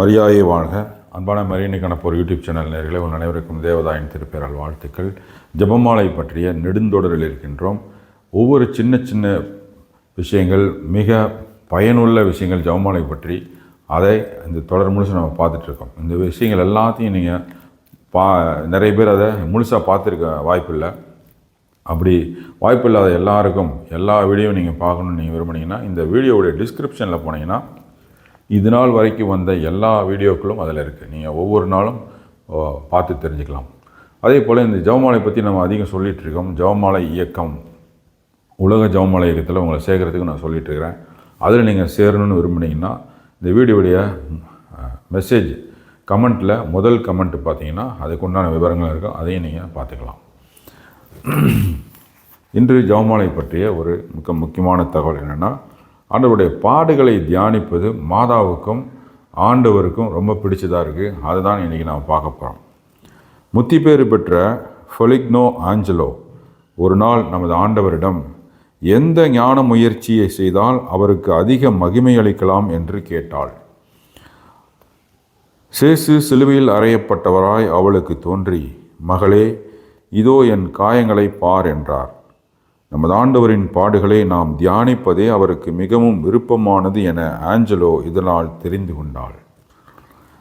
மரியாதை வாழ்க. அன்பான மரியனை கணப்போர் யூடியூப் சேனல் நேரில் உன் அனைவருக்கும் தேவதாயின் திருப்பேரால் வாழ்த்துக்கள். ஜெபமாலை பற்றிய நெடுந்தொடரில் இருக்கின்றோம். ஒவ்வொரு சின்ன சின்ன விஷயங்கள் மிக பயனுள்ள விஷயங்கள் ஜபமாலை பற்றி அதை இந்த தொடர் முழுசு நம்ம பார்த்துட்ருக்கோம். இந்த விஷயங்கள் எல்லாத்தையும் நீங்கள் பா நிறைய பேர் அதை முழுசாக பார்த்துருக்க வாய்ப்பில்லை. அப்படி வாய்ப்பில்லாத எல்லாருக்கும் எல்லா வீடியோவும் நீங்கள் பார்க்கணுன்னு நீங்கள் விரும்புனீங்கன்னா இந்த வீடியோவுடைய டிஸ்கிரிப்ஷனில் போனீங்கன்னா இது நாள் வரைக்கும் வந்த எல்லா வீடியோக்களும் அதில் இருக்குது. நீங்கள் ஒவ்வொரு நாளும் பார்த்து தெரிஞ்சுக்கலாம். அதே போல் இந்த ஜவமாலை பற்றி நம்ம அதிகம் சொல்லிகிட்டு இருக்கோம். ஜெவமாலை இயக்கம் உலக ஜெவமாலை இயக்கத்தில் உங்களை சேர்க்கறதுக்கு நான் சொல்லிகிட்ருக்கிறேன் அதில் நீங்கள் சேரணும்னு விரும்புனீங்கன்னா இந்த வீடியோடைய மெசேஜ் கமெண்ட்டில் முதல் கமெண்ட் பார்த்தீங்கன்னா அதுக்கு உண்டான விவரங்கள் இருக்கும். அதையும் நீங்கள் பார்த்துக்கலாம். இன்று ஜவமாலை பற்றிய ஒரு மிக முக்கியமான தகவல் என்னென்னா ஆண்டவருடைய பாடுகளை தியானிப்பது மாதாவுக்கும் ஆண்டவருக்கும் ரொம்ப பிடிச்சதாக இருக்குது அதுதான் இன்றைக்கி நாம் பார்க்க போகிறோம் முத்தி பேறு பெற்ற ஃபொலிக்னோ ஆஞ்சலோ ஒரு நாள் நமது ஆண்டவரிடம் எந்த ஞான முயற்சியை செய்தால் அவருக்கு அதிக மகிமை அளிக்கலாம்? என்று கேட்டாள். சேசு சிலுவையில் அறையப்பட்டவராய் அவளுக்கு தோன்றி மகளே இதோ என் காயங்களை பார் என்றார். நமது ஆண்டவரின் பாடுகளை நாம் தியானிப்பதே அவருக்கு மிகவும் விருப்பமானது என ஆஞ்சலோ இதனால் தெரிந்து கொண்டாள்.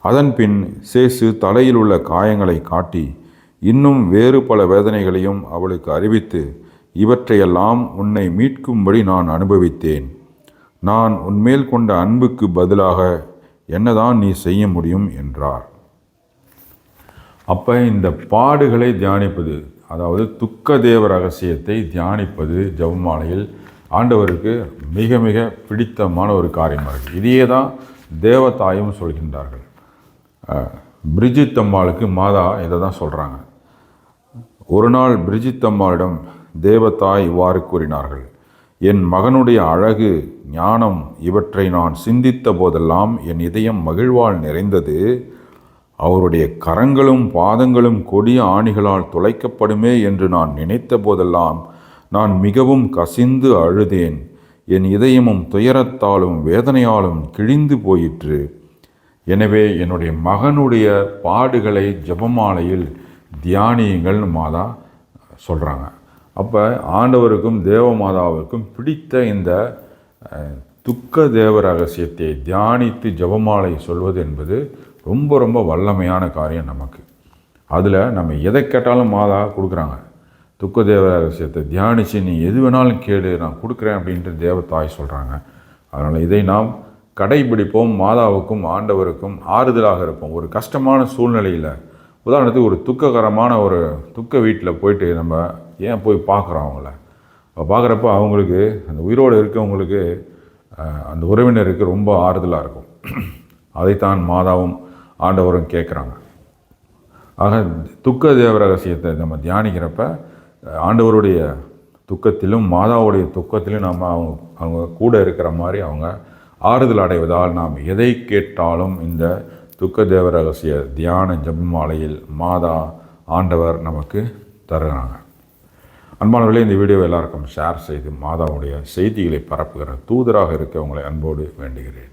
அதன்பின் சேசு தலையில் உள்ள காயங்களை காட்டி இன்னும் வேறு பல வேதனைகளையும் அவளுக்கு அறிவித்து இவற்றையெல்லாம் உன்னை மீட்கும்படி நான் அனுபவித்தேன். நான் உன்மேல் கொண்ட அன்புக்கு பதிலாக என்னதான் நீ செய்ய முடியும்? என்றார். அப்போ இந்த பாடுகளை தியானிப்பது அதாவது துக்க தேவ ரகசியத்தை தியானிப்பது ஜெபமாலையில் ஆண்டவருக்கு மிக மிக பிடித்தமான ஒரு காரியமாக இருக்குது இதையே தான் தேவதாயும் சொல்கின்றார்கள். அஹ், பிரிஜித் அம்மாளுக்கு மாதா இதை தான் சொல்கிறாங்க ஒரு நாள் பிரிஜித் அம்மாளிடம் தேவதாய் இவ்வாறு கூறினார்கள் என் மகனுடைய அழகு ஞானம் இவற்றை நான் சிந்தித்த போதெல்லாம் என் இதயம் மகிழ்வால் நிறைந்தது. அவருடைய கரங்களும் பாதங்களும் கொடிய ஆணிகளால் துளைக்கப்படுமே என்று நான் நினைத்த போதெல்லாம் நான் மிகவும் கசிந்து அழுதேன். என் இதயமும் துயரத்தாலும் வேதனையாலும் கிழிந்து போயிற்று. எனவே என்னுடைய மகனுடைய பாடுகளை ஜெபமாலையில் தியானியுங்கள்னு மாதா சொல்கிறாங்க அப்போ ஆண்டவருக்கும் தேவமாதாவிற்கும் பிடித்த இந்த துக்க தேவ ரகசியத்தை தியானித்து ஜெபமாலை சொல்வது என்பது ரொம்ப ரொம்ப வல்லமையான காரியம் நமக்கு. அதில் நம்ம எதை கேட்டாலும் மாதா கொடுக்குறாங்க. துக்க தேவ ரகசியத்தை தியானித்து நீ எது வேணாலும் கேடு நான் கொடுக்குறேன் அப்படின்ட்டு தேவதாய் சொல்கிறாங்க அதனால் இதை நாம் கடைபிடிப்போம். மாதாவுக்கும் ஆண்டவருக்கும் ஆறுதலாக இருப்போம். ஒரு கஷ்டமான சூழ்நிலையில் உதாரணத்துக்கு ஒரு துக்ககரமான ஒரு துக்க வீட்டில் போயிட்டு நம்ம ஏன் போய் பார்க்குறோம் அவங்கள? பார்க்குறப்ப அவங்களுக்கு அந்த உயிரோடு இருக்கவங்களுக்கு அந்த உறவினருக்கு ரொம்ப ஆறுதலாக இருக்கும். அதைத்தான் மாதாவும் ஆண்டவரும் கேட்குறாங்க. ஆக துக்க தேவ ரகசியத்தை நம்ம தியானிக்கிறப்ப ஆண்டவருடைய துக்கத்திலும் மாதாவுடைய துக்கத்திலும் நம்ம அவங்க அவங்க கூட இருக்கிற மாதிரி அவங்க ஆறுதல் அடைவதால் நாம் எதை கேட்டாலும் இந்த துக்க தேவ ரகசிய தியான ஜபமாலையில் மாதா ஆண்டவர் நமக்கு தருகிறாங்க. அன்பானவர்களே இந்த வீடியோவை எல்லாருக்கும் ஷேர் செய்து மாதாவுடைய செய்திகளை பரப்புகிற தூதராக இருக்க உங்களை அன்போடு வேண்டுகிறேன்.